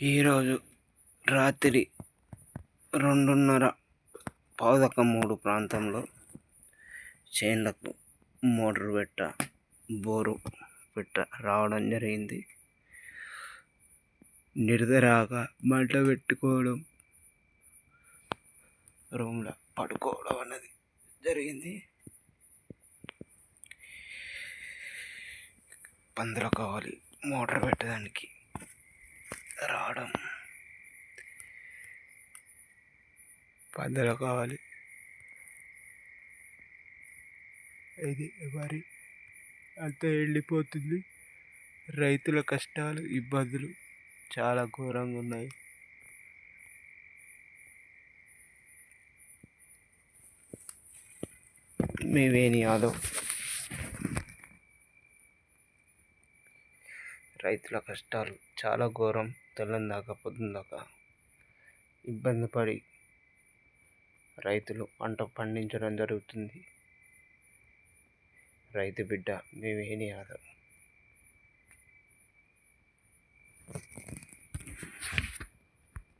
ఈరోజు రాత్రి రెండున్నర పావుదక్క మూడు ప్రాంతంలో చేన్లకు మోటార్ పెట్ట బోరు పెట్ట రావడం జరిగింది. నిడదరాగా మంట పెట్టుకోవడం రూమ్లో పడుకోవడం అన్నది జరిగింది. పందులు కావాలి మోటార్ పెట్టడానికి రావడం. పందెలు కావాలి. ఇది వరి అంతా వెళ్ళిపోతుంది రైతుల కష్టాలు ఇబ్బందులు చాలా ఘోరంగా ఉన్నాయి. మేవేని యాదవ్ రైతుల కష్టాలు చాలా ఘోరం. తెల్లందాకా పొద్దుందాకా ఇబ్బంది పడి రైతులు పంట పండించడం జరుగుతుంది. రైతు బిడ్డ మీ వేణి యాదవ్